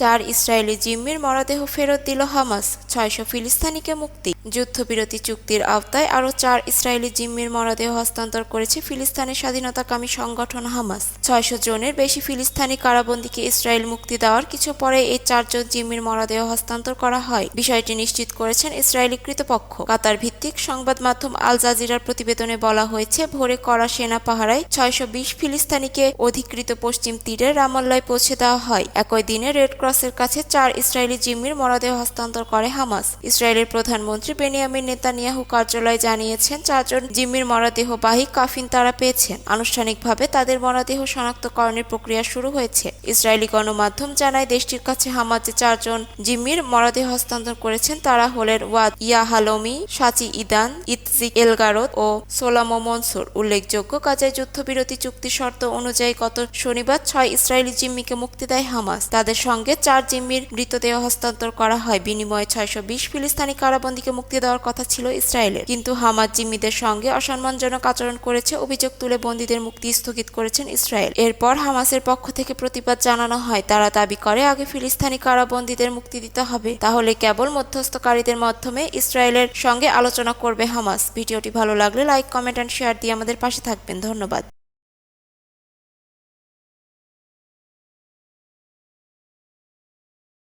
চার ইসরায়েলি জিম্মির মরদেহ ফেরত দিল হামাস ছয়শো ফিলিস্তানিকে মুক্তি। যুদ্ধবিরতি চুক্তির আওতায় আরও চার ইসরায়েলি জিম্মির মরদেহ হস্তান্তর করেছে ফিলিস্তিনের স্বাধীনতাকামী সংগঠন হামাস। ছয়শো জনের বেশি ফিলিস্তানি কারাবন্দীকে ইসরায়েল মুক্তি দেওয়ার কিছু পরে এই চারজন জিম্মির মরদেহ হস্তান্তর করা হয়। বিষয়টি নিশ্চিত করেছেন ইসরায়েলি কৃতপক্ষ কাতার ভিত্তিক সংবাদ মাধ্যম আল জাজিরার প্রতিবেদনে বলা হয়েছে, ভোরে করা সেনা পাহারায় ছয়শো বিশ ফিলিস্তিনিকে অধিকৃত পশ্চিম তীরে রামাল্লায় পৌঁছে দেওয়া হয়। একই দিনে রেড ক্রসের কাছে চার ইসরায়েলি জিম্মির মরদেহ হস্তান্তর করে হামাস। ইসরায়েলের প্রধানমন্ত্রী বেনিয়ামিন নেতানিয়াহু কার্যালয় জানিয়েছেন, চারজন জিম্মির মরদেহবাহী কাফিন তারা পেয়েছেন। আনুষ্ঠানিকভাবে তাদের মরদেহ শনাক্তকরণের প্রক্রিয়া শুরু হয়েছে। ইসরায়েলি গণমাধ্যম জানায়, দেশটির কাছে হামাস যে চারজন জিম্মির মরদেহ হস্তান্তর করেছেন। তারা হলেন ওয়াদ ইয়াহালমি, সাচি ইদান ইতজিক এলগারত ও সোলামো মনসুর। উল্লেখযোগ্য কাজায় যুদ্ধবিরতি চুক্তি শর্ত অনুযায়ী গত শনিবার ছয় ইসরায়েলি জিম্মিকে মুক্তি দেয় হামাস। তাদের সঙ্গে চার জিম্মির মৃতদেহ হস্তান্তর করা হয়। বিনিময়ে ছয়শো বিশ ফিলিস্তিনি কারাবন্দীকে মুক্তি দেওয়ার কথা ছিল ইসরায়েলের। কিন্তু হামাস জিম্মিদের সঙ্গে অসম্মানজনক আচরণ করেছে, অভিযোগ তুলে বন্দীদের মুক্তি স্থগিত করেছেন ইসরায়েল। এরপর হামাসের পক্ষ থেকে প্রতিবাদ জানানো হয়, তারা দাবি করে, আগে ফিলিস্তিনি কারাবন্দীদের মুক্তি দিতে হবে, তাহলে কেবল মধ্যস্থকারীদের মাধ্যমে ইসরায়েলের সঙ্গে আলোচনা করবে হামাস। ভিডিওটি ভালো লাগলে লাইক, কমেন্ট অ্যান্ড শেয়ার দিয়ে আমাদের পাশে থাকবেন। ধন্যবাদ।